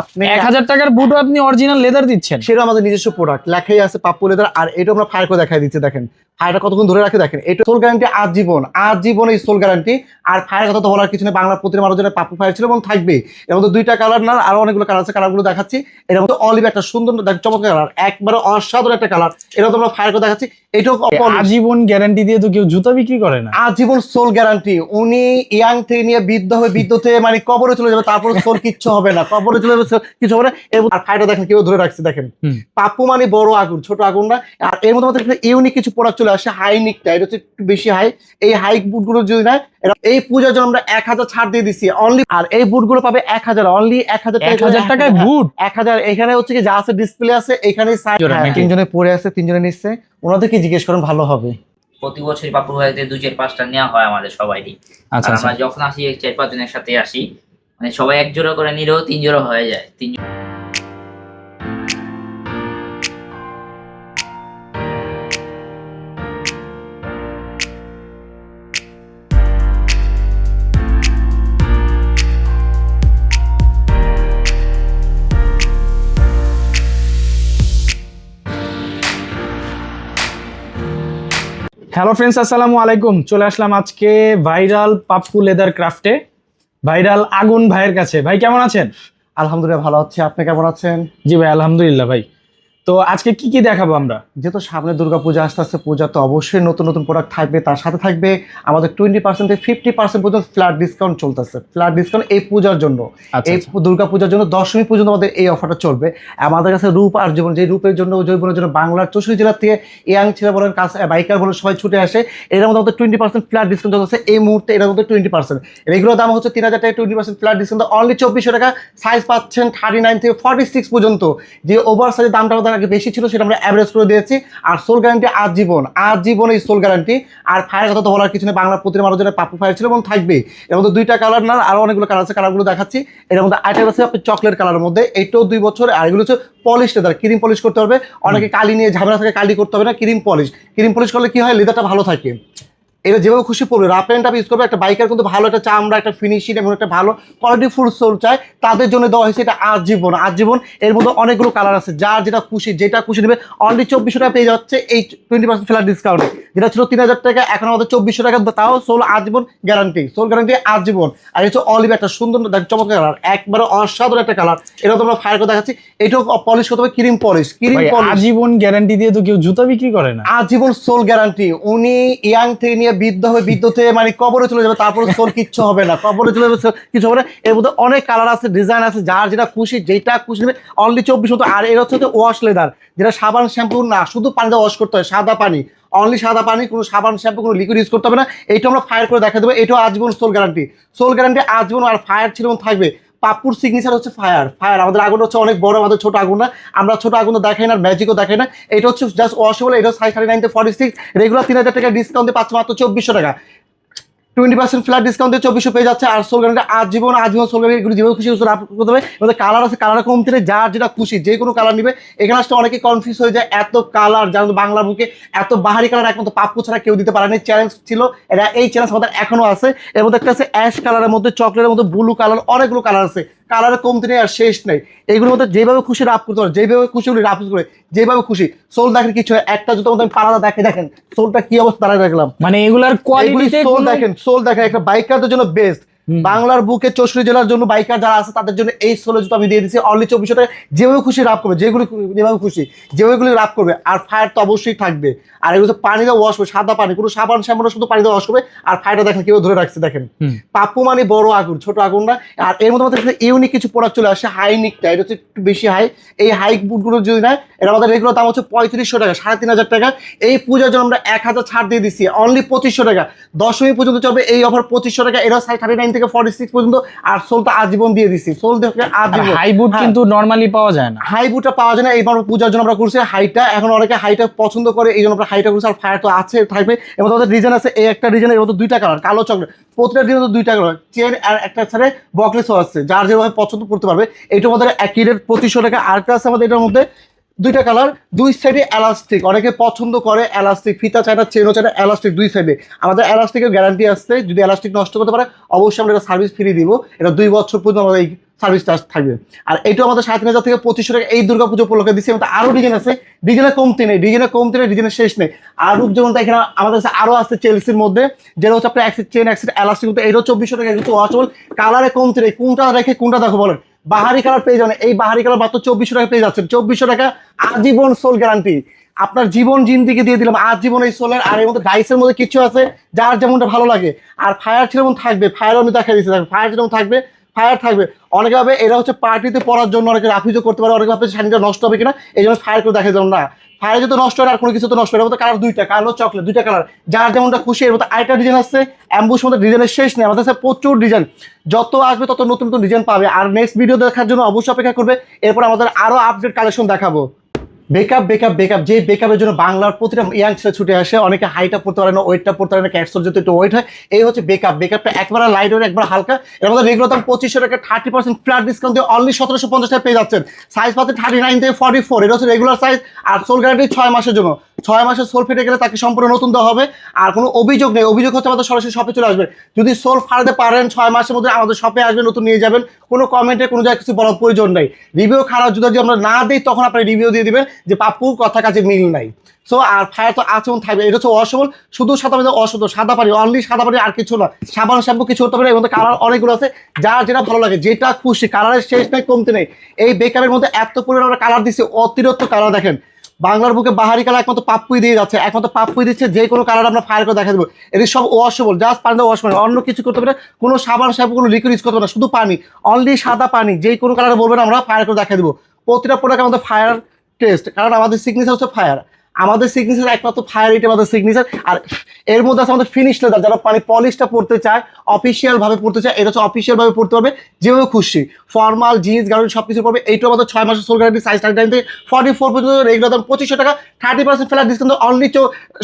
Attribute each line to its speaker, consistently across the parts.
Speaker 1: আপনি
Speaker 2: এক হাজার টাকার বুটও আপনি অরিজিনাল লেদার দিচ্ছেন।
Speaker 1: সেটা আমাদের নিজস্ব প্রোডাক্ট লেখাই আছে পাপ্পু লেদার আর এটা আমরা ফায়ার করে দেখাই দিচ্ছি দেখেন। ফায়ারটা কতক্ষণ ধরে রাখে দেখেন এটা সোল গ্যারান্টি আজীবন আজীবন এই সোল গ্যারান্টি আর ফায়ার কথা তো বলার কিছু নেই বাংলা প্রতিটা মানুষের জন্য পাপ্পু ফায়ার ছিল এবং থাকবে এর মধ্যে দুইটা কালার না আরও অনেকগুলো কালার আছে কালারগুলো দেখাচ্ছি। এর মধ্যে অলিভ একটা সুন্দর চমৎকার কালার একবারে অসাধারণ একটা কালার এটা তো আমরা ফায়ার করে দেখাচ্ছি এটাও
Speaker 2: আজীবন গ্যারান্টি দিয়ে তো কেউ জুতা বিক্রি করে না।
Speaker 1: আজীবন সোল গ্যারান্টি উনি ইয়াং থেকে নিয়ে বৃদ্ধ হয়ে বৃদ্ধ থেকে মানে কবরে চলে যাবে তারপর সোল কিচ্ছু হবে না কবরে চলে যাবে কিছু হবে না। এবং আর ফাইটা দেখেন কেউ ধরে রাখছে দেখেন। পাপ্পু মানে বড় আগুন ছোট আগুন না। আর এর মধ্যে আমাদের ইউনিক কিছু প্রোডাক্ট চলে আসে হাই নিকটা এটা হচ্ছে একটু বেশি হাই এই হাই বুটগুলো যদি না এই পূজার জন্য আমরা এক হাজার ছাড় দিয়ে দিচ্ছি অনলি আর এই বুটগুলো পাবে এক হাজার অনলি এক হাজার
Speaker 2: টাকায় বুট
Speaker 1: এক হাজার। এখানে হচ্ছে কি যা আছে ডিসপ্লে আছে এখানে তিনজনে পড়ে আছে তিনজনে নিচ্ছে। ওনাদেরকে জিজ্ঞেস করেন ভালো হবে।
Speaker 3: প্রতি বছরই পাপুর বাড়িতে দুই চার পাঁচটা নেওয়া হয় আমাদের সবাইরই
Speaker 2: আচ্ছা আচ্ছা।
Speaker 3: আমরা যখন আসি চার পাঁচ জনের সাথে আসি মানে সবাই এক জোড়া করে নিলেও তিন জোড়া হয়ে যায়। তিন
Speaker 2: হ্যালো ফ্রেন্ডস আসসালামু আলাইকুম। চলে আসলাম আজকে ভাইরাল পাপ্পু লেদার ক্রাফটে। ভাইরাল আগুন ভাইয়ের কাছে। ভাই কেমন আছেন?
Speaker 1: আলহামদুলিল্লাহ ভালো আছি। আপনি কেমন আছেন?
Speaker 2: জি ভাই আলহামদুলিল্লাহ ভাই। তো আজকে কি কি দেখাবো আমরা?
Speaker 1: যেহেতু সামনে দুর্গা পূজা আসতে আসতে পূজা তো অবশ্যই নতুন নতুন প্রোডাক্ট থাকবে তার সাথে থাকবে আমাদের টোয়েন্টি পার্সেন্ট থেকে ফিফটি পার্সেন্ট পর্যন্ত ফ্ল্যাট ডিসকাউন্ট চলতেছে। ফ্ল্যাট ডিসকাউন্ট এই পূজার জন্য।
Speaker 2: আচ্ছা
Speaker 1: এই
Speaker 2: আচ্ছা।
Speaker 1: দুর্গা পূজার জন্য দশমী পর্যন্ত আমাদের এই অফারটা চলবে। আমাদের কাছে রূপ আর জীবন যে রূপের জন্য জৈবনের জন্য বাংলার চৌষট্টি জেলার থেকে ইয়াং ছেলে বলেন কাছে বাইকার বলেন সবাই ছুটে আসে এর মধ্যে আমাদের টোয়েন্টি পার্সেন্ট ফ্ল্যাট ডিসকাউন্ট চলতেছে। এই মুহূর্তে এর মধ্যে টোয়েন্টি পার্সেন্ট এগুলোর দাম হচ্ছে তিন হাজার টাকা twenty percent flat discount only চব্বিশশো টাকা। সাইজ পাচ্ছেন থার্টি নাইন থেকে ফর্টি সিক্স পর্যন্ত। যে ওভার সাইজের দামটা আমাদের আগে বেশি ছিল সেটা আমরা অ্যাভারেজ করে দিয়েছি। আর সোল গ্যারান্টি আজীবন আজীবন এই সোল গ্যারান্টি আর ফায়ার কথা তো বলার কিছু নেই। বাংলা প্রতিটা মানুষের জন্য পাপ্পু ফায়ার ছিল এবং থাকবে এর মধ্যে দুইটা কালার না আরও অনেকগুলো কালার আছে কালারগুলো দেখাচ্ছি। এর মধ্যে আইটেম আছে আপনি চকলেট কালারের মধ্যে। এইটাও দুই বছর আর এগুলো হচ্ছে পলিশ লেদার ক্রিম পলিশ করতে হবে। অনেকে কালি নিয়ে ঝামেলা থাকে কালি করতে হবে না ক্রিম পলিশ ক্রিম পলিশ করলে কি হয়? লেদারটা ভালো থাকে। এটা যেভাবে খুশি পড়বে রাফ প্যান্ট ইউজ করবে একটা বাইকের কিন্তু ভালো একটা চামড়া একটা ফিনিশিং এবং একটা ভালো কোয়ালিটি ফুল সোল চায় তাদের জন্য দেওয়া হয়েছে এটা আজীবন আজীবন এর মধ্যে অনেকগুলো কালার আছে যার যেটা খুশি যেটা খুশি নেবে অনলি চব্বিশশো টাকা পেয়ে যাচ্ছে এই টোয়েন্টি পার্সেন্ট ফ্ল্যাট ডিসকাউন্টে যেটা ছিল তিন হাজার টাকা এখন আমাদের চব্বিশশো টাকা তাও সোল আজীবন গ্যারান্টি সোল গ্যারান্টি আজীবন। আর হচ্ছে অলিভ একটা সুন্দর দেখ চমৎকার কালার একবারে অসাধারণ একটা কালার এটা তো আমরা ফায়ার করে দেখাচ্ছি এটাও পলিশ করতে হবে ক্রিম পলিশ ক্রিম পলিশ
Speaker 2: আজীবন গ্যারান্টি দিয়ে তো কেউ জুতা বিক্রি করে না।
Speaker 1: আজীবন সোল গ্যারান্টি উনি ইয়াং থেকে নিয়ে বৃদ্ধ হয়ে, বৃদ্ধ থেকে মানে কবরে চলে যাবে, তারপরে সোল কিচ্ছু হবে না। কবরে চলে যাবে কিছু হবে না। এর মধ্যে অনেক কালার আছে ডিজাইন আছে, যার যেটা খুশি যেটা খুশি নেবে অনলি চব্বিশ মতো। আর এর হচ্ছে ওয়াশ লেদার যেটা সাবান শ্যাম্পু না, শুধু পানিতে ওয়াশ করতে হয়, সাদা পানি। অনলি সাদা পানি, কোনো সাবান শ্যাম্পু কোনো লিকুইড ইউজ করতে হবে না। এইটা আমরা ফায়ার করে দেখা দেবো। এটাও আজীবন সোল গ্যারান্টি সোল গ্যারান্টি আজীবন আর ফায়ার ছিল থাকবে। পাপুর সিগনেচার হচ্ছে ফায়ার ফায়ার আমাদের আগুন হচ্ছে অনেক বড়, আমাদের ছোট আগুন না। আমরা ছোট আগুন দেখাই না ম্যাজিকও দেখাই না। এটা হচ্ছে জাস্ট ওয়াশেবল এটা সাড়ে thirty nine forty six regular তিন হাজার টাকা ডিসকাউন্টে পাচ্ছে মাত্র চব্বিশশো টাকা। টোয়েন্টি পার্সেন্ট ফ্ল্যাট ডিসকাউন্ট দিয়ে চব্বিশশো পেয়ে যাচ্ছে। আর সোল আজীবন আজীবন সোল যেভাবে খুশি করতে হবে। এবার কালার আছে কালার কমতে নেই যার যেটা খুশি, যে কোনো কালার নিবে। এখানে আসলে অনেকে কনফিউজ হয়ে যায়, এত কালার যেমন বাংলার বাংলা বুকে এত বাহারি কালার একমাত্র পাপ্পু ছাড়া কেউ দিতে পারেনি। চ্যালেঞ্জ ছিল এটা এই চ্যালেঞ্জ আমাদের এখনও আছে। এর মধ্যে একটা আছে অ্যাশ কালারের মধ্যে চকলেটের মধ্যে ব্লু কালার অনেকগুলো কালার আছে। কালারের কমতি নেই আর শেষ নেই। এগুলোর মধ্যে যেভাবে খুশি রাফ করতে পারে যেভাবে খুশি উনি রাফ করে যেভাবে খুশি। সোল দেখেন কিছু হয়, একটা জুতো মধ্যে পাড়াটা দেখে দেখেন সোলটা কি অবস্থা দাঁড়ায় দেখলাম।
Speaker 2: মানে এগুলার কোয়ালিটি
Speaker 1: সোল দেখেন। সোল দেখেন একটা বাইকারদের জন্য বেস্ট। বাংলার বুকে চৌষট্টি জেলার জন্য বাইকার যারা আছে তাদের জন্য এই সোলের জুতো আমি দিয়ে দিচ্ছি অনলি চব্বিশশো টাকা যেভাবে খুশি রাপ করবে যেগুলি যেভাবে খুশি যেভাবে রাপ করবে। আর ফায়ার তো অবশ্যই থাকবে। আর এগুলো পানি দিয়ে ওয়াশ করবে সাদা পানি কোনো সাবান শ্যাম্পুটা শুধু পানি দিয়ে ওয়াশ করবে। আর ফায়ারটা দেখেন কেউ ধরে রাখছে দেখেন। পাপ্পু মানে বড় আগুন ছোট আগুন না। আর এর মধ্যে আমাদের ইউনিক কিছু প্রোডাক্ট চলে আসে হাই নিকটা এটা হচ্ছে একটু বেশি হাই এই হাই বুটগুলো যদি না এটা আমাদের রেগুলার দাম হচ্ছে পঁয়ত্রিশশো টাকা সাড়ে তিন হাজার টাকা। এই পূজার জন্য আমরা এক হাজার ছাড় দিয়ে দিচ্ছি অনলি পঁচিশশো টাকা। দশমী পর্যন্ত চলবে এই অফার পঁচিশশো টাকা এটা সাইড থার্টি নাইন থেকে ফর্টি সিক্স পর্যন্ত আর সোলটা আজীবন দিয়ে দিচ্ছি সোল দেখে আজীবন।
Speaker 2: হাই বুট
Speaker 1: হ্যাঁ।
Speaker 2: কিন্তু নরমালি পাওয়া যায় না।
Speaker 1: হাই বুটটা পাওয়া যায় না এইবার পূজার জন্য আমরা করছি হাইটা এখন অনেকে হাইটা পছন্দ করে এই জন্য আমরা হাইটা করছি আর ফায়ার তো আছে থাকবে। এবং তাদের ডিজাইন আছে এই একটা ডিজাইন এর মধ্যে দুইটা কালার কালো চকলেট প্রতিটা ডিজাইন দুইটা কালার চেন আর একটা ছাড়ে বকলেসও আছে। যার যেভাবে পছন্দ করতে পারবে এইটার মধ্যে একই রেট পঁচিশশো টাকা। আর একটা আছে আমাদের এটার মধ্যে দুইটা কালার, দুই সাইডে এলাস্টিক অনেকে পছন্দ করে এলাস্টিক ফিতা চায় না, চেনও চায় না এলাস্টিক দুই সাইডে আমাদের এলাস্টিকের গ্যারান্টি আসছে যদি এলাস্টিক নষ্ট করতে পারে, অবশ্যই আমরা এটা সার্ভিস ফ্রি দিব। এটা দুই বছর পর্যন্ত আমাদের এই সার্ভিস চার্জ থাকবে। আর এটাও আমাদের সাড়ে তিন হাজার থেকে পঁচিশশো টাকা এই দুর্গা পুজো উপলক্ষে দিচ্ছি আমাদের আরও ডিজাইন আছে। ডিজাইনে কমতি নেই ডিজাইনে কমতি নেই ডিজাইনের শেষ নেই। আর যেমন এখানে আমাদের কাছে আরও আছে চেলসির মধ্যে, যেটা হচ্ছে আপনার অ্যাক্সিড চেন অ্যাক্সিড এলাস্টিক কিন্তু এটাও চব্বিশশো টাকা কিন্তু ওয়াচবল কালারে কমতি নেই, কোনটা রেখে কোনটা দেখো বলেন। বাহারি কালার পেয়ে যাবেন। এই বাহারি কালার মাত্র চব্বিশশো টাকা পেয়ে যাচ্ছেন। চব্বিশশো টাকা আজীবন সোল গ্যারান্টি। আপনার জীবন জিন্দিকে দিয়ে দিলাম, আজীবন এই সোলের। আর এর মধ্যে ডাইসের মধ্যে কিছু আছে, যার যেমনটা ভালো লাগে। আর ফায়ার যেমন থাকবে ফায়ার আমি দেখা দিচ্ছি। ফায়ার যেমন থাকবে ফায়ার থাকবে। অনেকে ভাবে এরা হচ্ছে পার্টিতে পড়ার জন্য অনেকে রাফিজও করতে পারে, অনেকে ভাবে শাড়িটা নষ্ট হবে কিনা, এই জন্য ফায়ার করে দেখা যাবে না। ফায়ার তো নষ্ট হয় আর কোনো কিছু তো নষ্ট হয় মধ্যে কালার দুইটা কালো চকলেট দুইটা কালার যার যেমনটা খুশি, এর মধ্যে আরেকটা ডিজাইন আছে অ্যাম্বুস মধ্যে ডিজাইনের শেষ নেই, আমাদের কাছে প্রচুর ডিজাইন যত আসবে, তত নতুন নতুন ডিজাইন পাবে। আর নেক্সট ভিডিও দেখার জন্য অবশ্যই অপেক্ষা করবে। এরপর আমাদের আরও আপডেট কালেকশন দেখাবো। বেকআপ বেকআপ বেকআপ যে বেকআপের জন্য বাংলার প্রতিটা ইয়াং ছেলে ছুটে আসে, অনেকে হাইটা পড়তে পারে না ওয়েটটা পড়তে পারে না ক্যাটসোর যদি একটু ওয়েট হয়, এই হচ্ছে বেকআপ বেকআপটা একবার লাইট ওয়েট একবার হালকা। এর মধ্যে রেগুলার দাম পঁচিশশো টাকা থার্টি পার্সেন্ট ফ্ল্যাট ডিসকাউন্ট দিয়ে অনলি সতেরোশো পঞ্চাশ টাকা পেয়ে যাচ্ছেন। সাইজ পাচ্ছে থার্টি নাইন থেকে ফর্টি ফোর এটা হচ্ছে রেগুলার সাইজ আর সোল গ্যারান্টি ছয় মাসের জন্য। ছয় মাসের সোল ফেটে গেলে তাকে সম্পূর্ণ নতুন দেওয়া হবে। আর কোনো অভিযোগ নেই। অভিযোগ হচ্ছে আমাদের সরাসরি শপে চলে আসবে যদি সোল ফাড়াতে পারেন ছয় মাসের মধ্যে আমাদের শপে আসবেন, নতুন নিয়ে যাবেন, কোনো কমেন্টে কোনো জায়গায় কিছু বলার প্রয়োজন নেই। রিভিউ খারাপ যদি আমরা না দিই, তখন আপনি রিভিউ দিয়ে দিবেন যে পাপ্পুর কথা কাছে মিল নাই। সো আর ফায়ার তো আচরণ থাকবে। এটা হচ্ছে অসবল শুধু সাদা পানি অশুদ্ধ। সাদা পানি অনলি সাদা পানি আর কিছু না। সাবান, শ্যাম্পু কিছু হতে পারে মধ্যে কালার অনেকগুলো আছে। যার যেটা ভালো লাগে, যেটা খুশি কালারের শেষ নেই, কমতে নেই। এই বেকারের মধ্যে এত পরিমাণ আমরা কালার দিচ্ছি অতিরিক্ত কালার দেখেন। বাংলার বুকে বাহারি কালার একমাত্র পাপ্পুই দিয়ে যাচ্ছে, একমাত্র পাপ্পুই দিচ্ছে, যে কোনো কালার আমরা ফায়ার করে দেখা দেবো। এটি সব ওয়াশেবল জাস্ট পানিতে ওয়াশ করে অন্য কিছু করতে পারে, কোনো সাবান শ্যাম্পু কোনো লিকুইড ইউজ করতে পারে না, শুধু পানি। অনলি সাদা পানি, যেই কোনো কালার বলবেন আমরা ফায়ার করে দেখা দেবো। প্রতিটা প্রোডাক্ট আমাদের ফায়ার টেস্ট কারণ আমাদের সিগনেচার হচ্ছে ফায়ার আমাদের সিগনেচার একমাত্র ফায়ার এটা আমাদের সিগনেচার আর এর মধ্যে আছে আমাদের ফিনিশ লেদার যারা মানে পলিশটা পড়তে চায় অফিসিয়াল ভাবে পড়তে চায়, এটা হচ্ছে অফিসিয়াল ভাবে পড়তে পারবে, যেভাবে খুশি। ফর্মাল জিন্স গার্মেন্ট সব কিছু পড়বে এইটা আমাদের ছয় মাসের সোল গ্যারান্টি সাইজ থার্টি থেকে ফর্টি ফোর পর্যন্ত রেগুলার দাম পঁচিশশো টাকা thirty percent flat discount only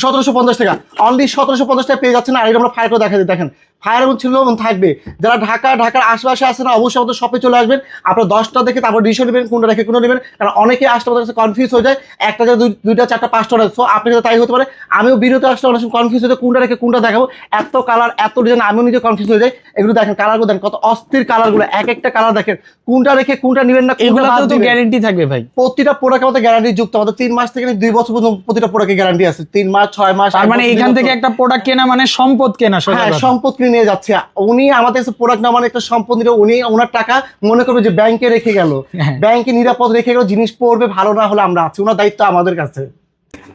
Speaker 1: সতেরোশো পঞ্চাশ টাকা। অনলি সতেরোশো পঞ্চাশ টাকা পেয়ে যাচ্ছেন, আর এটা আমরা ফায়ার করে দেখা দেখেন। ফায়ার এবং ছিল এবং থাকবে। যারা ঢাকা ঢাকার আশেপাশে আসেন অবশ্যই আমাদের শপে চলে আসবেন। আপনার দশটা দেখে তারপর ডিসিশন নেবেন কোনটা রেখে কোনটা নেবেন। কারণ অনেকে আসলে আমাদের কাছে কনফিউজ হয়ে যায় একটা জায়গায় দুই- দুইটা চারটা পাঁচটা সো আপনি তাই হতে পারে আমিও ভিডিওতে আসলে অনেক সময় কনফিউজ হয়ে যায়, কোনটা রেখে কোনটা দেখাবো। এত কালার এত ডিজাইন আমিও নিজে কনফিউজ হয়ে যাই। এগুলো দেখেন কালারগুলো দেখেন কত অস্থির কালারগুলো এক একটা কালার দেখেন কোনটা রেখে কোনটা নেবেন না
Speaker 2: তো
Speaker 1: দিবেন।
Speaker 2: গ্যারেন্টি থাকবে ভাই।
Speaker 1: প্রতিটা প্রোডাক্ট আমাদের গ্যারান্টি যুক্ত। আমাদের তিন মাস থেকে দুই বছর পর্যন্ত প্রতিটা প্রোডাক্টে গ্যারান্টি আছে। তিন মাস ছয় মাস
Speaker 2: মানে এখান থেকে একটা প্রোডাক্ট কেনা মানে সম্পদ কেনা
Speaker 1: হ্যাঁ সম্পদ কিনে নিয়ে যাচ্ছে। উনি আমাদের কাছে প্রোডাক্ট না মানে একটা সম্পদ নিল উনি ওনার টাকা মনে করবে যে ব্যাংকে রেখে গেল। ব্যাংকে নিরাপদ রেখে গেল জিনিস পড়বে ভালো না হলে আমরা আছি। ওনার দায়িত্ব আমাদের কাছে।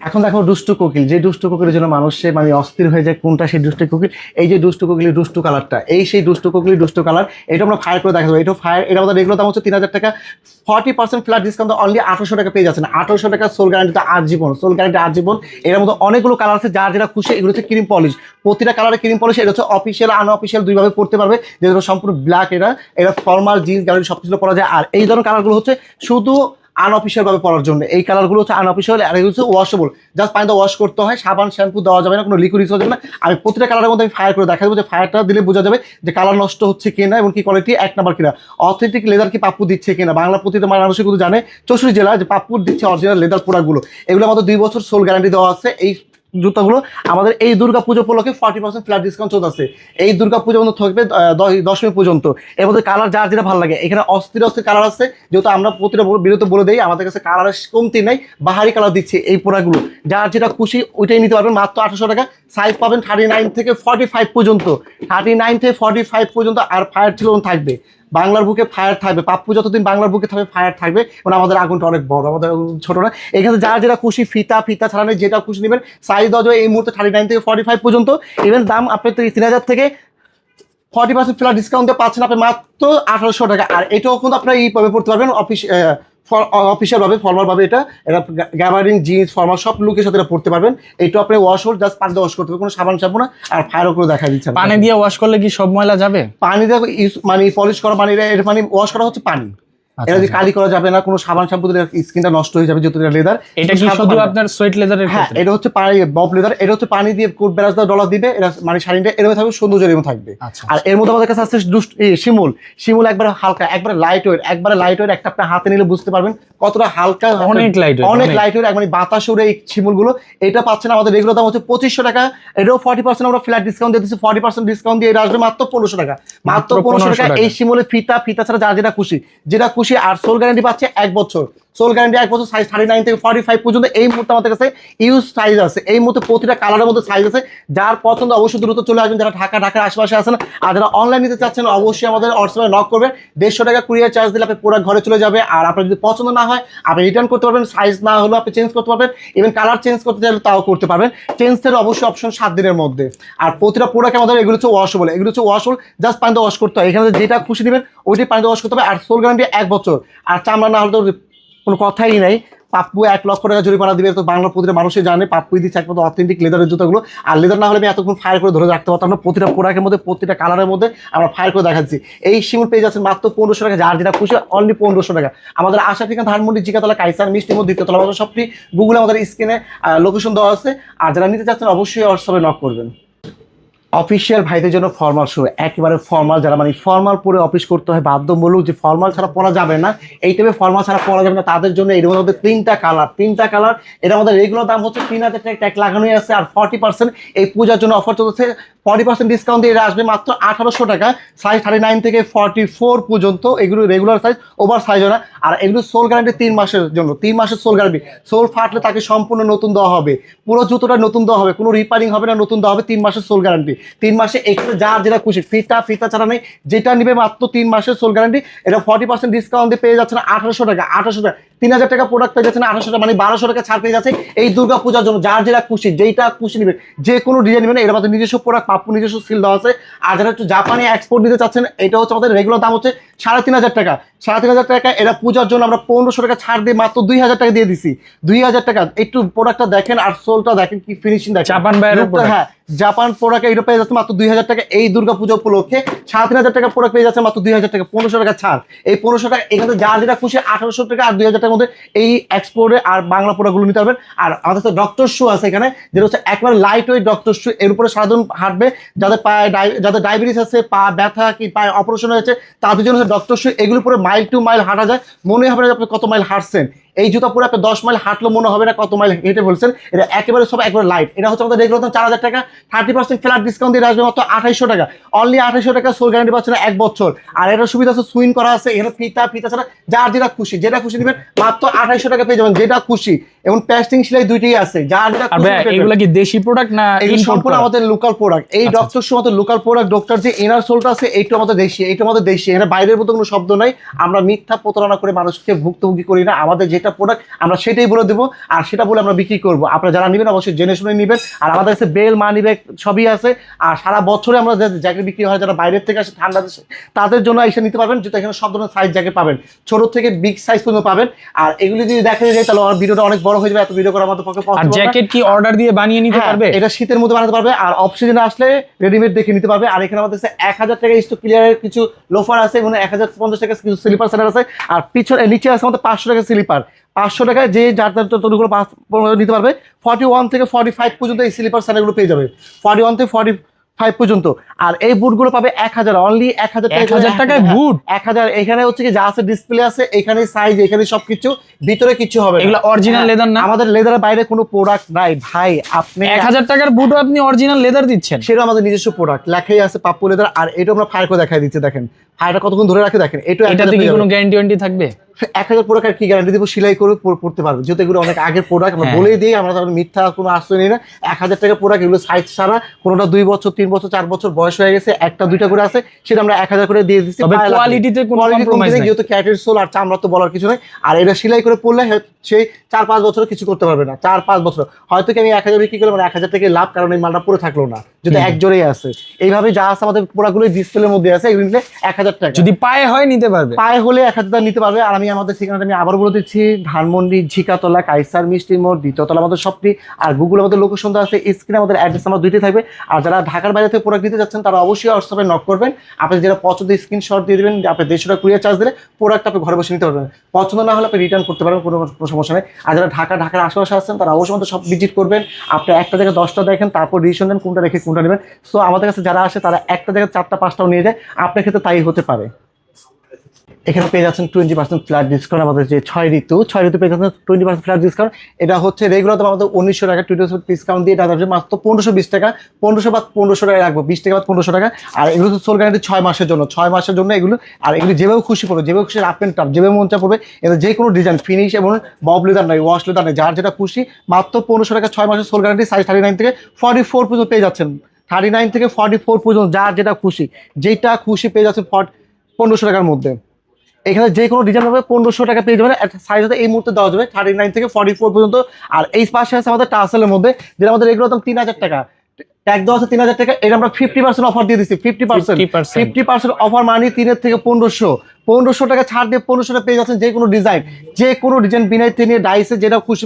Speaker 1: এখন দেখো দুষ্টু কোকিল, যে দুষ্টু কোকিলের জন্য মানুষ মানে অস্থির হয়ে যায়, কোনটা সেই দুষ্টু কোকিল? এই যে দুষ্টু কোকিলের দুষ্টু কালারটা, এই সেই দুষ্টু কোকিলের দুষ্টু কালার, এটা আমরা ফায়ার করে দেখা যাব এটা ফায়ার এটা আমাদের রেগুলার দাম হচ্ছে তিন হাজার টাকা। Forty percent flat discount only আঠারোশো টাকা পেয়ে যাচ্ছেন আঠারোশো টাকা সোল গ্যারান্টিতে আজীবন সোল গ্যারান্টি আজীবন এর মধ্যে অনেকগুলো কালার আছে, যার যেটা খুশি, এগুলো হচ্ছে ক্রিম পলিশ প্রতিটা কালারে ক্রিম পলিশ এটা হচ্ছে অফিসিয়াল আনঅফিসিয়াল দুইভাবে পড়তে পারবে। যেগুলো সম্পূর্ণ ব্ল্যাক এটা এটা ফর্মাল জিন্স গ্যারান্টি সব কিছু পরা যায়। আর এই ধরনের কালারগুলো হচ্ছে শুধু আনঅফিসিয়াল ভাবে পড়ার জন্য। এই কালারগুলো হচ্ছে আনঅফিসিয়াল আর হচ্ছে ওয়াশেবল জাস্ট পানিতে ওয়াশ করতে হয়, সাবান শ্যাম্পু দেওয়া যাবে না, কোনো লিকুইড ইউজ যাবে না। আমি প্রতিটা কালারের মধ্যে আমি ফায়ার করে দেখা দেবো যে ফায়ারটা দিলে বোঝা যাবে যে কালার নষ্ট হচ্ছে কিনা এবং কি কোয়ালিটি এক নাম্বার কিনা। অথেন্টিক লেদার কি পাপ্পু দিচ্ছে কিনা? বাংলা প্রতিটা মানুষের কিন্তু জানে। চৌষট্টি জেলা যে পাপ্পুর দিচ্ছে অরিজিনাল লেদার প্রোডাক্টগুলো এগুলো আমাদের দুই বছর সোল গ্যারান্টি দেওয়া আছে। এই জুতাগুলো, আমাদের এই দুর্গা পুজো উপলক্ষে ফর্টি পার্সেন্ট ফ্ল্যাট ডিসকাউন্ট চলতেছে। এই দুর্গা পুজো পর্যন্ত থাকবে দশমী পর্যন্ত। এর মধ্যে কালার যার যেটা ভালো লাগে, এখানে অস্থির অস্থির কালার আছে, যেহেতু আমরা প্রতিটা বিরত বলে দিই, আমাদের কাছে কালারের কমতি নেই, বাহারি কালার দিচ্ছে এই পোড়াগুলো। যার যেটা খুশি ওইটাই নিতে পারবেন, মাত্র আঠারোশো টাকা। সাইজ পাবেন থার্টি নাইন থেকে ফর্টি ফাইভ পর্যন্ত। থার্টি নাইন থেকে ফর্টি ফাইভ পর্যন্ত আর ফায়ার ছিল থাকবে। বাংলার বুকে ফায়ার থাকবে। পাপ্পু যতদিন বাংলার বুকে থাকবে ফায়ার থাকবে। মানে আমাদের আগুনটা অনেক বড়, আমাদের ছোট না। এখানে যার যেটা খুশি, ফিতা ফিতা ছাড়া নেই যেটা খুশি নেবেন। সাইজ যাবে এই মুহূর্তে থার্টি নাইন থেকে ফর্টি ফাইভ পর্যন্ত। ইভেন দাম আপনি তিন হাজার থেকে ফর্টি পার্সেন্ট ডিসকাউন্ট ডিসকাউন্টে পাচ্ছেন আপনি মাত্র আঠারোশো টাকা। আর এটাও কিন্তু আপনার এই পড়তে পারবেন। অফিস অফিসিয়াল ভাবে ফর্মাল ভাবে এটা এটা গ্যাবারিং জিন্স ফর্মাল সব লুকের সাথে এটা পড়তে পারবেন। এটা আপনি ওয়াশ হোল জাস্ট পানিতে ওয়াশ করতে হবে কোনো সাবান সাবু না আর ফায়ার করে দেখা দিচ্ছে
Speaker 2: পানি দিয়ে ওয়াশ করলে কি সব ময়লা যাবে?
Speaker 1: পানি দিয়ে মানে পলিশ করা পানি এটা পানি ওয়াশ করা হচ্ছে পানি। এটা যদি
Speaker 2: আচ্ছা।
Speaker 1: কালি করা যাবে না কোনো সাবান শ্যাম্পু দিলে স্কিনটা নষ্ট হয়ে যাবে যেহেতু লেদার
Speaker 2: এটা কি শুধু আপনার সোয়েট লেদারের
Speaker 1: হ্যাঁ
Speaker 2: ক্ষেত্রে?
Speaker 1: এটা হচ্ছে পানি বব লেদার এটা হচ্ছে পানি দিয়ে কোট বেরাস দেওয়া ডলার দিবে এটা মানে শাড়িটা এরকম থাকবে সৌন্দর্য এরকম থাকবে।
Speaker 2: আচ্ছা
Speaker 1: আর এর মধ্যে আমাদের কাছে আছে দুষ্ট শিমুল। শিমুল একবারে হালকা একবারে লাইট ওয়েট একবারে লাইট ওয়েট একটা আপনি হাতে নিলে বুঝতে পারবেন কতটা হালকা
Speaker 2: অনেক lightweight,
Speaker 1: অনেক। লাইট ওয়েট মানে বাতাস উড়ে এই শিমুলগুলো এটা পাচ্ছেন আমাদের রেগুলার দাম হচ্ছে পঁচিশশো টাকা। এটাও ফর্টি পার্সেন্ট আমরা ফ্ল্যাট ডিসকাউন্ট দিয়ে দিচ্ছি। ফর্টি পার্সেন্ট ডিসকাউন্ট দিয়ে এটা আসবে মাত্র পনেরোশো টাকা। মাত্র পনেরোশো
Speaker 2: 1500
Speaker 1: টাকা
Speaker 2: টাকা।
Speaker 1: এই শিমুলের ফিতা ফিতা ছাড়া যা যেটা খুশি যেটা খুশি আর সোল গ্যারান্টি পাচ্ছে এক বছর। সোল গ্যারান্টি এক বছর সাইজ থার্টি নাইন থেকে ফর্টি ফাইভ পর্যন্ত এই মুহূর্তে আমাদের কাছে ইউজ সাইজ আছে। এই মুহূর্তে প্রতিটা কালারের মধ্যে সাইজ আছে। যার পছন্দ অবশ্যই দ্রুত চলে আসবেন। যারা ঢাকা, ঢাকার আশেপাশে আছেন আর যারা অনলাইন নিতে চাচ্ছেন, অবশ্যই আমাদের হোয়াটসঅ্যাপে নক করবে দেড়শো টাকা কুরিয়ার চার্জ দিলে আপনি পুরো ঘরে চলে যাবে। আর আপনার যদি পছন্দ না হয়, আপনি রিটার্ন করতে পারবেন। সাইজ না হলেও আপনি চেঞ্জ করতে পারবেন। ইভেন কালার চেঞ্জ করতে চাইলে তাও করতে পারবেন। চেঞ্জের অবশ্যই অপশন সাত দিনের মধ্যে। আর প্রতিটা প্রোডাক্ট আমাদের এগুলো হচ্ছে ওয়াশেবল এগুলো হচ্ছে ওয়াশেবল জাস্ট পানিতে ওয়াশ করতে হয়। এখানে যেটা খুশি নেবেন ওইটাই পানিতে ওয়াশ করতে হবে। আর সোল গ্যারান্টি এক বছর। আর চামড়া না হলে তো কোনো কথাই নেই। পাপ্পু এক লক্ষ টাকা জরিমানা দিবে তো বাংলার প্রতিটা মানুষই জানে পাপ্পুই দিচ্ছে একমাত্র অথেন্টিক লেদারের জুতোগুলো। আর লেদার না হলে আমি এতক্ষণ ফায়ার করে ধরে রাখতে পারতাম না, প্রতিটা প্রোডাক্টের মধ্যে, প্রতিটা কালারের মধ্যে আমরা ফায়ার করে দেখাচ্ছি। এই শিমুল পেয়ে যাচ্ছেন মাত্র পনেরোশো টাকা, যার যেটা খুশি অনলি পনেরোশো টাকা। আমাদের আশা ঠিকানা ধানমন্ডি, জিকাতলা কাইসার মিষ্টি মধ্যে দ্বিতীয়তলা আমাদের সবটি গুগলে আমাদের স্ক্রিনে লোকেশন দেওয়া আছে। আর যারা নিতে চাচ্ছেন, অবশ্যই হোয়াটসঅ্যাপে নক করবেন। অফিসিয়াল ভাইদের জন্য ফর্মাল শু একেবারে ফর্মাল যারা মানে ফর্মাল পরে অফিস করতে হয়, বাধ্যমূলক যে ফর্মাল ছাড়া পরা যাবে না, এই টাইপের ফর্মাল ছাড়া পরা যাবে না, তাদের জন্য এর মধ্যে তিনটা কালার তিনটা কালারের মধ্যে রেগুলার দাম হচ্ছে তিন হাজার টাকা ট্যাগ লাগানোই আছে, আর ফর্টি পার্সেন্ট এই পূজার জন্য অফার চলছে ফর্টি পার্সেন্ট ডিসকাউন্ট দিয়ে আসবে মাত্র আঠারোশো টাকা সাইজ থার্টি নাইন থেকে ফর্টি ফোর পর্যন্ত এগুলো রেগুলার সাইজ ওভার সাইজ না। আর এগুলো সোল গ্যারান্টি তিন মাসের জন্য, তিন মাসের সোল গ্যারান্টি সোল ফাটলে তাকে সম্পূর্ণ নতুন দেওয়া হবে। পুরো জুতোটা নতুন দেওয়া হবে। কোনো রিপেয়ারিং হবে না, নতুন দেওয়া হবে, তিন মাসের সোল গ্যারান্টি তিন মাসে এখানে যার যেটা খুশি, ফিতা ফিতা ছাড়া নেই, যেটা নিবে মাত্র তিন মাসের সোল গ্যারান্টি এটা ফর্টি পার্সেন্ট ডিসকাউন্ট দিয়ে পেয়ে যাচ্ছে না আঠারোশো টাকা আঠারোশো টাকা। তিন হাজার টাকা প্রোডাক্ট পেয়ে যাচ্ছে না আঠারোশো টাকা মানে বারোশো টাকা ছাড় পেয়ে যাচ্ছে এই দুর্গা পূজার জন্য। যার যেটা খুশি, যেইটা খুশি নিবে, যে কোনো ডিজাইন নেবেন এর মধ্যে নিজস্ব প্রোডাক্ট পাপ্পু নিজস্ব সিল দেওয়া আছে। আর যারা একটু জাপানি এক্সপোর্ট নিতে চাচ্ছেন, এটা হচ্ছে আমাদের রেগুলার দাম হচ্ছে সাড়ে তিন হাজার টাকা। সাড়ে তিন হাজার টাকা এরা পূজার জন্য আমরা পনেরোশো টাকা ছাড় দিয়ে মাত্র দুই হাজার টাকা দিয়ে দিছি। দুই হাজার টাকা একটু প্রোডাক্টটা দেখেন আর সোলটা দেখেন কি ফিনিশিং দেখেন।
Speaker 2: জাপান
Speaker 1: হ্যাঁ জাপান প্রোডাক্ট এটা পেয়ে যাচ্ছে মাত্র দুই হাজার টাকা এই দুর্গা পুজো উপলক্ষে সাড়ে তিন হাজার টাকা প্রোডাক্ট পেয়ে যাচ্ছে মাত্র দুই হাজার টাকা পনেরোশো টাকা ছাড়। এই পনেরোশো টাকা এখানে যার যেটা খুশি আঠারোশো টাকা আর দুই হাজার টাকার মধ্যে এই এক্সপোর্টে আর বাংলা প্রোডাক্টগুলো নিতে পারবেন। আর আমাদের তো ডক্টর শু আছে এখানে যেটা হচ্ছে একবার লাইট ওয়েট ডক্টর শু এর উপরে সাধারণ হাঁটবে। যাদের পায়ে ডাই- যাদের ডায়াবেটিস আছে পা ব্যথা কি পায়ে অপারেশন হয়েছে তাদের জন্য ডক্টর এগুলো পরে মাইল টু মাইল হাঁটা যায়। মনে হবে না আপনি কত মাইল হাঁটছেন। এই জুতা পরে আপনি দশ মাইল হাঁটলেও মনে হবে না কত মাইল হেঁটে বলছেন। এটা একেবারে সব একবারে লাইট এটা হচ্ছে আমাদের রেগুলার চার হাজার টাকা। থার্টি পার্সেন্ট ফ্ল্যাট ডিসকাউন্ট দিয়ে আসবে মাত্র আঠাইশশো টাকা। অনলি আঠাইশশো টাকা সোল গ্যারান্টি পাচ্ছেন এক বছর। আর এটার সুবিধা আছে সুইন করা আছে। এখানে ফিতা ফিতা ছাড়া যার যেটা খুশি যেটা খুশি দিবেন মাত্র আঠাইশশো টাকা পেয়ে যাবেন যেটা খুশি। এবং প্যাস্টিং সেলাই দুইটাই আছে। যার যেটা।
Speaker 2: এগুলা কি দেশি প্রোডাক্ট না ইম্পোর্ট
Speaker 1: সম্পূর্ণ আমাদের লোকাল প্রোডাক্ট এই ডক্টর শু আমাদের লোকাল প্রোডাক্ট ডক্টর যে ইনার সোলটা আছে এইটা আমাদের দেশি এইটা আমাদের দেশি। এখানে বাইরের মতো কোনো শব্দ নাই। আমরা মিথ্যা প্রতারণা করে মানুষকে ভুক্তভোগী করি না। আমাদের যেটা প্রোডাক্ট আমরা সেটাই বলে দেবো আর সেটা বলে আমরা বিক্রি করব। আপনারা যারা নেবেন অবশ্যই জেনে শুনে নেবেন। আর আমাদের কাছে বেল মানি ব্যাগ সবই আছে। আর সারা বছরে আমরা জ্যাকেট বিক্রি হয় যারা বাইরের থেকে আসে ঠান্ডা দেশে তাদের জন্য এসে নিতে পারবেন। যেটা এখানে সব ধরনের সাইজ জ্যাকেট পাবেন। ছোট থেকে বিগ সাইজ পর্যন্ত পাবেন। আর এগুলি যদি দেখা যায় তাহলে আমার ভিডিওটা অনেক বড় হয়ে যাবে। এত ভিডিও করা আমাদের পক্ষে
Speaker 2: আর জ্যাকেট কি অর্ডার দিয়ে বানিয়ে নিতে
Speaker 1: হ্যাঁ,
Speaker 2: পারবে?
Speaker 1: এটা শীতের মধ্যে বানাতে পারবে। আর অফ সিজনে আসলে রেডিমেড দেখে নিতে পারবে। আর এখানে আমাদের এক হাজার টাকা স্টক ক্লিয়ারের কিছু লোফার আছে। এবং এক হাজার পঞ্চাশ টাকা কিছু স্লিপার স্যান্ডেল আছে। আর পিছনে নিচে আছে আমাদের পাঁচশো টাকা স্লিপার পাঁচশো টাকায় যে যার যতগুলো পাঁচ নিতে পারবে ফর্টি ওয়ান থেকে ফর্টি ফাইভ পর্যন্ত এই স্লিপার স্যান্ডেলগুলো পেয়ে যাবে। ফর্টি ওয়ান থেকে ফর্টি ফাইভ পর্যন্ত। আর এই বুটগুলো পাবে এক হাজার অনলি এক হাজার
Speaker 2: এক হাজার টাকায় boot?
Speaker 1: এক হাজার এখানে হচ্ছে কি যা আছে ডিসপ্লে আছে এখানে সাইজ এখানে সবকিছু ভিতরে কিছু হবে।
Speaker 2: এগুলা অরিজিনাল
Speaker 1: হ্যাঁ,
Speaker 2: লেদার না?
Speaker 1: আমাদের লেদারের বাইরে কোনো প্রোডাক্ট নাই। ভাই আপনি
Speaker 2: এক হাজার টাকার বুটও আপনি অরিজিনাল লেদার দিচ্ছেন?
Speaker 1: সেটা আমাদের নিজস্ব প্রোডাক্ট লেখাই আছে পাপ্পু লেদার আর এটা আমরা ফায়ার করে দেখাই দিচ্ছি দেখেন। ফায়ারটা কতক্ষণ ধরে রাখে দেখেন। এটা
Speaker 2: এটাতে কি কোনো গ্যারান্টি ওয়ারেন্টি থাকবে?
Speaker 1: এক হাজার প্রোডাক্ট কি গ্যারান্টি দিব সেলাই করে পড়তে পারবে। যেহেতু এগুলো অনেক আগের প্রোডাক্ট আমরা
Speaker 2: হ্যাঁ।
Speaker 1: বলেই দিই আমরা তাহলে মিথ্যা কোনো আশ্রয় নিই না। এক হাজার টাকা প্রোডাক্ট এগুলো সাইজ ছাড়া কোনোটা দুই বছর তিন বছর চার বছর বয়স হয়ে গেছে একটা দুইটা করে আছে সেটা আমরা এক হাজার করে দিয়ে দিচ্ছি।
Speaker 2: কোয়ালিটিতে
Speaker 1: যেহেতু ক্যাটের সোল আর চামড়া তো বলার কিছু নেই। আর এটা সেলাই করে পড়লে সেই চার পাঁচ বছর কিছু করতে পারবে না। চার পাঁচ বছর। হয়তো কি আমি এক হাজার বিক্রি করলাম এক হাজার টাকা লাভ কারণ এই মালটা পরে থাকল না। যদি
Speaker 2: হুম।
Speaker 1: এক জোরেই আছে। এইভাবে যা আছে আমাদের প্রোডাক্টগুলো ডিসপ্লের মধ্যে আছে এগুলো এক হাজার টাকা।
Speaker 2: যদি পায়ে হয় নিতে পারবে।
Speaker 1: পায়ে হলে এক হাজার টাকা নিতে পারবে আর আমি আমাদের ঠিকানাটা আমি আবার বলে দিচ্ছি, ধানমন্ডি, ঝিকাতলা, কাইসার, মিষ্টি মোড়, দ্বিতীয়তলা আমাদের সবটি আর গুগল আমাদের লোকেশন আছে স্ক্রিনে আমাদের অ্যাড্রেস আমার দুইটি থাকবে। আর যারা ঢাকার বাইরে থেকে প্রোডাক্ট নিতে যাচ্ছেন, তারা অবশ্যই হোয়াটসঅ্যাপে নক করবেন। আপনি যেটা পছন্দ স্ক্রিনশট দিয়ে দেবেন, আপনি দেড়শো টাকা কুড়িয়ে চার্জ দিলে প্রোডাক্ট আপনি ঘরে বসে নিতে পারবেন। পছন্দ না হলে আপনি রিটার্ন করতে পারবেন কোনো সমস্যা নেই। আর যারা ঢাকা, ঢাকার আশেপাশে আসছেন তারা অবশ্যই আমাদের সব ভিজিট করবেন। আপনি একটা জায়গায় দশটা দেখেন, তারপর ডিসিশন দেন কোনটা রেখে কোনটা নেবেন। সো আমাদের কাছে যারা আসে, তারা একটা জায়গায় চারটা, পাঁচটাও নিয়ে যায়। আপনার ক্ষেত্রে তাই হতে পারে। এখানে পেয়ে যাচ্ছেন টোয়েন্টি পার্সেন্ট ফ্ল্যাট ডিসকাউন্ট আমাদের যে ছয় ঋতু ছয় ঋতু পেয়ে যাচ্ছেন টোয়েন্টি পার্সেন্ট ফ্ল্যাট ডিসকাউন্ট এটা হচ্ছে রেগুলার আমাদের উনিশশো টাকা টোয়েন্টি পার্সেন্ট ডিসকাউন্ট দিয়ে এটা যাচ্ছে মাত্র পনেরোশো বিশ টাকা। পনেরোশো বা পনেরোশো টাকা রাখব, বিশ টাকা বা পনেরোশো টাকা। আর এগুলো সোল গ্যারান্টি ছয় মাসের জন্য, ছয় মাসের জন্য এগুলো, আর এগুলো যেভাবে খুশি পড়বে, যেভাবে খুশি আপ অ্যান্ড টাপ যেভাবে মন চা পড়বে এদের যে কোনো ডিজাইন ফিনিশ এবং বব লেদার নয় ওয়াশ লেদার নয়, যার যেটা খুশি, মাত্র পনেরোশো টাকা ছয় মাসের sole guarantee size thirty nine থেকে ফর্টি ফোর পর্যন্ত পেয়ে যাচ্ছেন। থার্টি নাইন থেকে ফর্টি ফোর পর্যন্ত যার যেটা খুশি যেটা খুশি পেয়ে যাচ্ছেন ফর্টি পনেরোশো টাকার মধ্যে। এখানে যে কোনো ডিজাইন হবে, পনেরোশো টাকা পেয়ে যাবেন। সাইজ হতে এই মুহূর্তে দেওয়া যাবে থার্টি নাইন থেকে ফর্টি ফোর পর্যন্ত। আর এই পাশে আছে আমাদের টাসেলের মধ্যে, যেটা আমাদের এগুলো তিন হাজার টাকা। দেওয়া আছে তিন হাজার টাকা এটা আমরা ফিফটি পার্সেন্ট অফার দিয়ে দিচ্ছি fifty percent fifty percent offer মানি তিনের থেকে পনেরোশো। পনেরোশো টাকা ছাড় দিয়ে পনেরোশো টাকা পেয়ে যাচ্ছেন যে কোনো ডিজাইন যে কোনো ডিজাইন বিনাই থেকে নিয়ে ডাইসে যেটা খুশি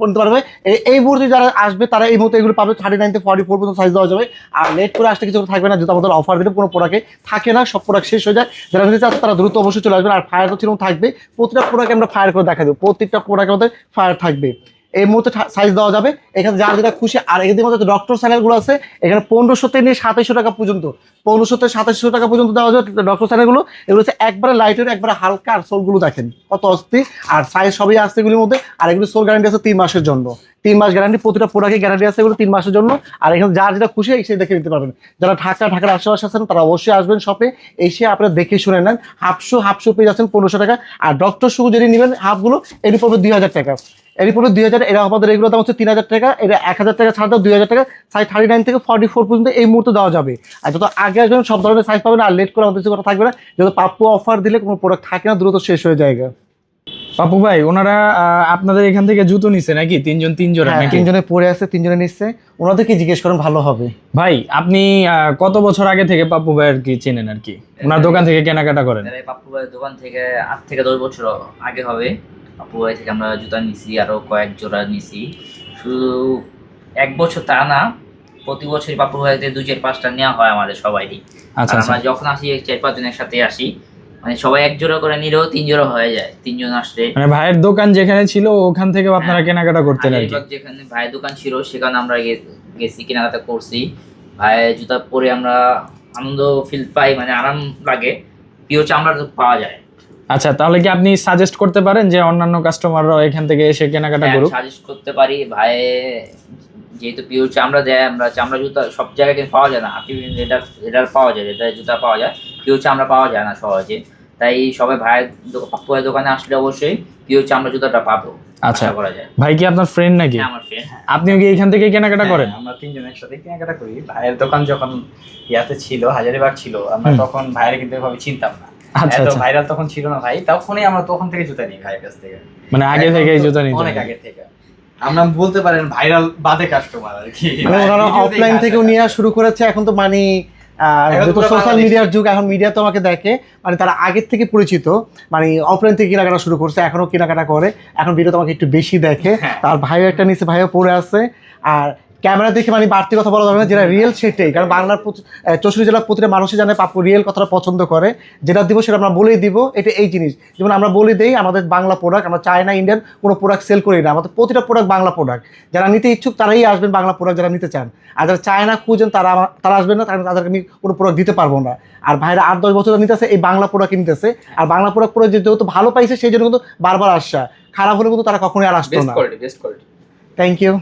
Speaker 1: বলতে পারবে এই- মুহূর্তে যারা আসবে তারা এই মুহূর্তে এগুলো পাবে থার্টি নাইন থেকে ফর্টি ফোর পর্যন্ত সাইজ দেওয়া যাবে। আর লেট করে আসতে কিছু থাকবে না যেহেতু আমাদের অফার দিলে কোনো প্রোডাক্টে থাকে না সব প্রোডাক্ট শেষ হয়ে যায়। যারা নিতে চাচ্ছে তারা দ্রুত অবশ্যই চলে আসবেন। আর ফায়ার তো সেরকম থাকবে প্রতিটা প্রোডাক্ট আমরা ফায়ার করে দেখা দেবো। প্রত্যেকটা প্রোডাক্টের মধ্যে ফায়ার থাকবে। এই মুহূর্তে সাইজ দেওয়া যাবে। এখানে যার যেটা খুশি, আর এখানে মধ্যে ডক্টর স্যানেলগুলো আছে, এখানে পনেরোশো থেকে নিয়ে সাতাইশশো টাকা পর্যন্ত, পনেরোশো থেকে সাতাইশশো টাকা পর্যন্ত দেওয়া যাবে ডক্টর স্যানেলগুলো এগুলো হচ্ছে একবারে লাইটের একবারে হালকা, আর সোলগুলো দেখেন কত অস্থির আর সাইজ সবই আসছে এগুলির মধ্যে, আর এগুলো সোল গ্যারান্টি আছে তিন মাসের জন্য। তিন মাস গ্যারান্টি প্রতিটা প্রোডাক্টে গ্যারান্টি আছে এগুলো তিন মাসের জন্য। আর এখানে যার যেটা খুশি এসে দেখে নিতে পারবেন। যারা ঢাকা, ঢাকার আশেপাশে আছেন, তারা অবশ্যই আসবেন শপে এসে আপনারা দেখে শুনে নেন। হাফশো হাফশো পেয়ে যাচ্ছেন পনেরোশো টাকা। আর ডক্টর শু যদি নেবেন, হাফগুলো এর পড়বে দুই হাজার টাকা। এর পড়বে দুই হাজার এরা আমাদের এগুলো দাম হচ্ছে তিন হাজার টাকা এটা এক হাজার টাকা ছাড় দাও দুই হাজার টাকা সাইজ থার্টি নাইন থেকে ফর্টি ফোর পর্যন্ত এই মুহূর্তে দেওয়া যাবে। আর যত আগে আসবেন সব ধরনের সাইজ পাবেন আর লেট করে আমাদের কথা থাকবে না। যত পাপ্পু অফার দিলে কোনো প্রোডাক্ট থাকে না দ্রুত শেষ হয়ে যায়
Speaker 2: পাপু ভাই ওনারা আহ, আপনাদের এখান থেকে জুতো নিছে নাকি? তিনজন তিন জোড়া
Speaker 1: হ্যাঁ, তিনজনে পড়ে আছে তিনজনে নিচ্ছে ওনাদেরকে জিজ্ঞেস করেন ভালো হবে।
Speaker 2: ভাই আপনি কত বছর আগে থেকে পাপ্পু ভাই আর কি চেনেন আর কি? ওনার দোকান থেকে কেনাকাটা করেন?
Speaker 3: পাপ্পু ভাইয়ের দোকান থেকে আট থেকে দশ বছর আগে হবে। ভাই থেকে আমরা জুতা নিছি আরও কয়েক জোড়া নিছি। শুধু এক বছর তা না প্রতি বছরই পাপ্পু ভাই থেকে দুই চার পাঁচটা নেওয়া হয় আমাদের সবাইরই।
Speaker 2: আচ্ছা আচ্ছা।
Speaker 3: আমরা যখন আসি চার পাঁচজন একসাথে আসি মানে সবাই এক জোড়া করে নিলেও তিন জোড়া হয়ে যায় তিনজন আসলে।
Speaker 2: মানে ভাইয়ের দোকান যেখানে ছিল ওখান থেকে আপনারা কেনাকাটা করতে কি।
Speaker 3: যেখানে ভাইয়ের দোকান ছিল সেখানে আমরা গেছি কেনাকাটা করছি। ভাইয়ের জুতা পরে আমরা আনন্দ ফিল পাই মানে আরাম লাগে। পিওর চামড়া পাওয়া যায়।
Speaker 2: আচ্ছা তাহলে কি আপনি সাজেস্ট করতে পারেন যে অন্যান্য কাস্টমাররাও এখান থেকে এসে কেনাকাটা করুক?
Speaker 3: সাজেস্ট করতে পারি। ভাই যেহেতু পিওর চামড়া দেয় আমরা চামড়া জুতা সব জায়গায় কিন্তু পাওয়া যায় না। আপনি রেডার রেডার পাওয়া যায় রেডার জুতা পাওয়া যায় পিওর চামড়া পাওয়া যায় না সহজে। তাই সবাই ভাইয়ের ভাইয়ের দোকানে আসলে অবশ্যই পিওর চামড়া জুতাটা পাবো
Speaker 2: আচ্ছা।
Speaker 3: করা যায়।
Speaker 2: ভাই কি আপনার ফ্রেন্ড নাকি?
Speaker 3: হ্যাঁ, আমার ফ্রেন্ড
Speaker 2: আপনিও কি এখান থেকে কেনাকাটা করেন?
Speaker 4: হ্যাঁ, আমরা তিনজন একসাথে কেনাকাটা করি। ভাইয়ের দোকান যখন ইয়াতে ছিল হাজারিবাগ ছিল আমরা তখন ভাইয়ের কিন্তু এভাবে চিনতাম না। এত
Speaker 2: আচ্ছা।
Speaker 4: ভাইরাল তখন ছিল না ভাই তখনই আমরা তখন থেকে জুতা নিই ভাইয়ের কাছ থেকে।
Speaker 2: মানে আগে
Speaker 4: এখন
Speaker 2: থেকে
Speaker 4: তো
Speaker 2: জুতা নিতে
Speaker 4: অনেক আগে থেকে। আমরা বলতে পারেন ভাইরাল বাদে কাস্টমার আর কি।
Speaker 1: মানে ওনারা অফলাইন থেকেও নিয়ে শুরু করেছে এখন তো মানে সোশ্যাল মিডিয়ার যুগ এখন মিডিয়া তো আমাকে দেখে। মানে তারা আগের থেকে পরিচিত। মানে অফলাইন থেকে কেনাকাটা শুরু করছে এখনও কেনাকাটা করে। এখন ভিডিও তোমাকে একটু বেশি দেখে।
Speaker 4: হ্যাঁ।
Speaker 1: তার ভাইও একটা নিচে ভাইও পড়ে আছে। আর ক্যামেরা দেখে মানে বাড়তি কথা বলা যাবে না যেটা রিয়েল সেটাই। কারণ বাংলার চৌষট্টি জেলার প্রতিটা মানুষই জানে পাপ্পু রিয়েল কথাটা পছন্দ করে। যেটা দিব সেটা আমরা বলেই দিব এটা এই জিনিস। যেমন আমরা বলে দিই আমাদের বাংলা প্রোডাক্ট আমরা চায়না ইন্ডিয়ান কোনো প্রোডাক্ট সেল করি না। আমাদের প্রতিটা প্রোডাক্ট বাংলা প্রোডাক্ট যারা নিতে ইচ্ছুক তারাই আসবেন বাংলা প্রোডাক্ট যারা নিতে চান। আর যারা চায়না খুঁজেন তারা তারা আসবেন না কারণ তাদেরকে আমি কোনো প্রোডাক্ট দিতে পারব না। আর ভাইরা আট দশ বছর নিতেছে এই বাংলা প্রোডাক্ট নিতেছে। আর বাংলা প্রোডাক্ট পরে যেহেতু ভালো পাইছে সেই জন্য কিন্তু বারবার আসা খারাপ হলে কিন্তু তারা কখনোই আর আসতো
Speaker 4: বেস্ট
Speaker 1: না। Thank you